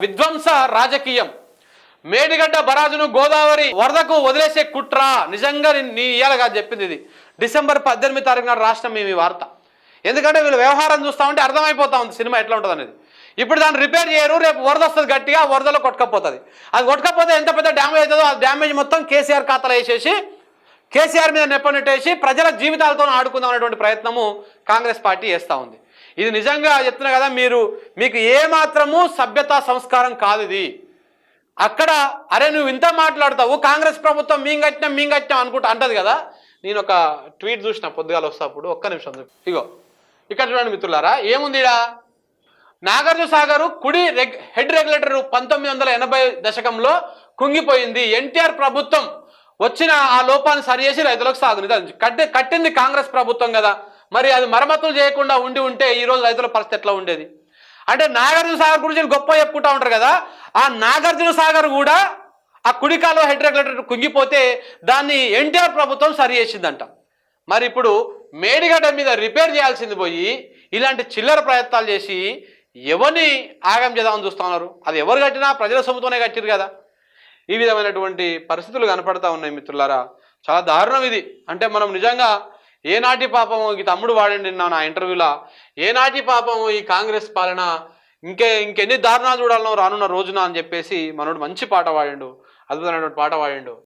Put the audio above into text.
విధ్వంస రాజకీయం. మేడిగడ్డ బరాజును గోదావరి వరదకు వదిలేసే కుట్ర నిజంగా నీ- ఇయ్యాలగా చెప్పింది ఇది. డిసెంబర్ పద్దెనిమిది తారీఖు నాడు రాష్ట్రం మేము ఈ వార్త. ఎందుకంటే వీళ్ళు వ్యవహారం చూస్తా ఉంటే అర్థమైపోతా ఉంది సినిమా ఎట్లా ఉంటుంది అనేది. ఇప్పుడు దాన్ని రిపేర్ చేయరు రేపు వరద వస్తుంది గట్టిగా వరదలో కొట్టుకపోతుంది. అది కొట్టుకపోతే ఎంత పెద్ద డ్యామేజ్ అవుతుందో ఆ డ్యామేజ్ మొత్తం కేసీఆర్ ఖాతాలో వేసేసి కేసీఆర్ మీద నెప్పనెట్టేసి ప్రజల జీవితాలతో ఆడుకుందాం అనేటువంటి ప్రయత్నము కాంగ్రెస్ పార్టీ చేస్తూ ఉంది. ఇది నిజంగా చెప్తున్నా కదా మీరు మీకు ఏ మాత్రము సభ్యత సంస్కారం కాదు ఇది. అక్కడ అరే నువ్వు ఇంత మాట్లాడతావు కాంగ్రెస్ ప్రభుత్వం మేము మీంగట్టినాం మేము అనుకుంటా అంటది కదా. నేను ఒక ట్వీట్ చూసిన పొద్దుగాల వస్తాప్పుడు ఒక్క నిమిషం ఇగో ఇక్కడ చూడండి మిత్రులారా ఏముంది నాగార్జున సాగర్ కుడి రెగ్ హెడ్ రెగ్యులేటర్ పంతొమ్మిది వందల ఎనభై దశకంలో కుంగిపోయింది. ఎన్టీఆర్ ప్రభుత్వం వచ్చిన ఆ లోపాన్ని సరిచేసి రైతులకు సాగునిది కట్టి కట్టింది కాంగ్రెస్ ప్రభుత్వం కదా. మరి అది మరమ్మతులు చేయకుండా ఉండి ఉంటే ఈ రోజు రైతుల పరిస్థితి ఎట్లా ఉండేది? అంటే నాగార్జున సాగర్ గురించి గొప్ప చెప్పుకుంటా ఉంటారు కదా ఆ నాగార్జున సాగర్ కూడా ఆ కుడికాలో హెడ్ రెగ్యులేటర్ కుంగిపోతే దాన్ని ఎన్టీఆర్ ప్రభుత్వం సరి చేసిందంట. మరి ఇప్పుడు మేడిగడ్డ మీద రిపేర్ చేయాల్సింది పోయి ఇలాంటి చిల్లర ప్రయత్నాలు చేసి ఎవరిని ఆగం చేద్దామని చూస్తున్నారు అది ఎవరు కట్టినా ప్రజల సొమ్ముతోనే కట్టిరు కదా. ఈ విధమైనటువంటి పరిస్థితులు కనపడతా ఉన్నాయి మిత్రులారా. చాలా దారుణం ఇది. అంటే మనం నిజంగా ఏనాటి పాపం ఈ తమ్ముడు వాడండి నా నా ఇంటర్వ్యూలో. ఏనాటి పాపం ఈ కాంగ్రెస్ పాలన. ఇంకే ఇంకెన్ని దారుణాలు చూడాలనో రానున్న రోజున అని చెప్పేసి మనోడు మంచి పాట వాడిండు. అద్భుతమైనటువంటి పాట వాడిండు.